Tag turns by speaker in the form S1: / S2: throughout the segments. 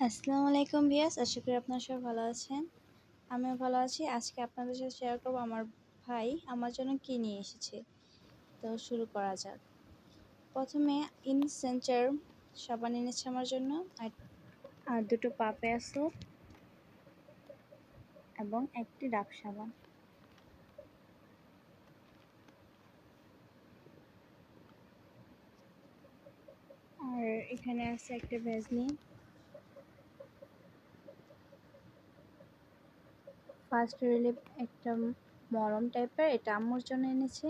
S1: আসসালামু আলাইকুম ভিয়াস আশা করি আপনারা সবাই ভালো আছেন। আমিও ভালো আছি। আজকে আপনাদের সাথে শেয়ার করব আমার ভাই আমার জন্য কী নিয়ে এসেছে। তো শুরু করা যাক। প্রথমে ইনসেঞ্চার সাবান এনেছে আমার জন্য, আর আর দুটো পাপে আসো এবং একটি ডাব সাবান। আর এখানে আছে একটা ভেজনি। ফার্স্ট রিলিফ একটা মরম টাইপের এটা আম্মুর জন্য এনেছে।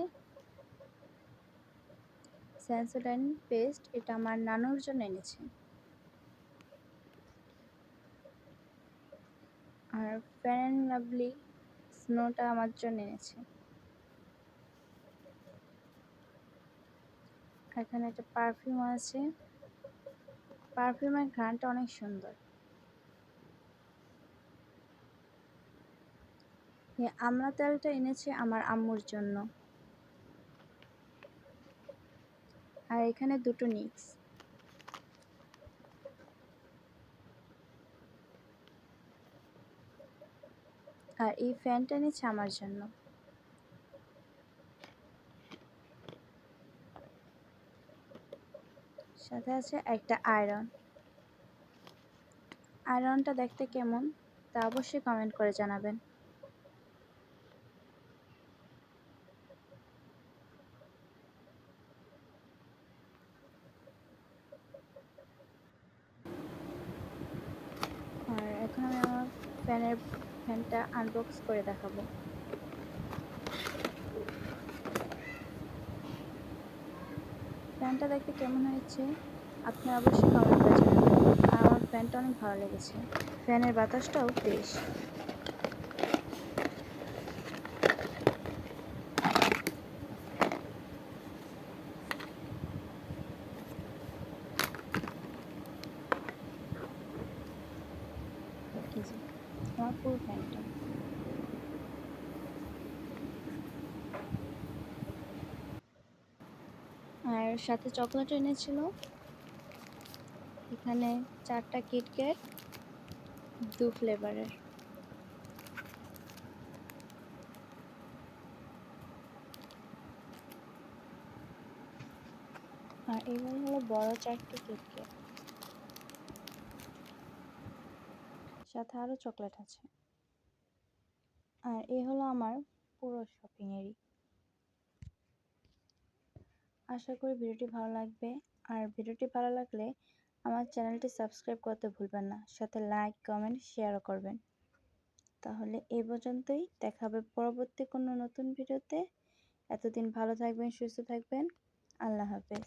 S1: স্যান্সোডাইন পেস্ট এটা আমার নানুর জন্য এনেছে। আর ফ্যান লাভলি স্নোটা আমার জন্য এনেছে। এখানে একটা পারফিউম আছে। পারফিউমের ঘ্রাণটা অনেক সুন্দর। আমলা তেলটা এনেছি আমার আম্মুর জন্য। আর এখানে দুটো নিক্স। আর এই ফ্যানটা নিচ্ছে আমার জন্য। সাথে আছে একটা আয়রন। আয়রনটা দেখতে কেমন, তা অবশ্যই কমেন্ট করে জানাবেন আর এখন আমি আমার ফ্যানের ফ্যানটা আনবক্স করে দেখাবো। ফ্যানটা দেখতে কেমন হয়েছে? আপনি অবশ্যই কমেন্ট করে জানাবেন। আর আমার ফ্যানটা অনেক ভালো লেগেছে। ফ্যানের বাতাসটাও ফ্রেশ আমার ফ্যানটা আর সাথে চকলেট এনেছিল। এখানে চারটা কিটক্যাট দু ফ্লেভারের আর এবার হলো বড় চারটি কিটক্যাট সাথে আরও চকলেট আছে। আর এ হলো আমার পুরো শপিংয়েরই আশা করি ভিডিওটি ভালো লাগবে। আর ভিডিওটি ভালো লাগলে আমার চ্যানেলটি সাবস্ক্রাইব করতে ভুলবেন না। সাথে লাইক, কমেন্ট, শেয়ারও করবেন। তাহলে এই পর্যন্তই। দেখা হবে পরবর্তী কোনো নতুন ভিডিওতে। এতদিন ভালো থাকবেন, সুস্থ থাকবেন। আল্লাহ হাফেজ।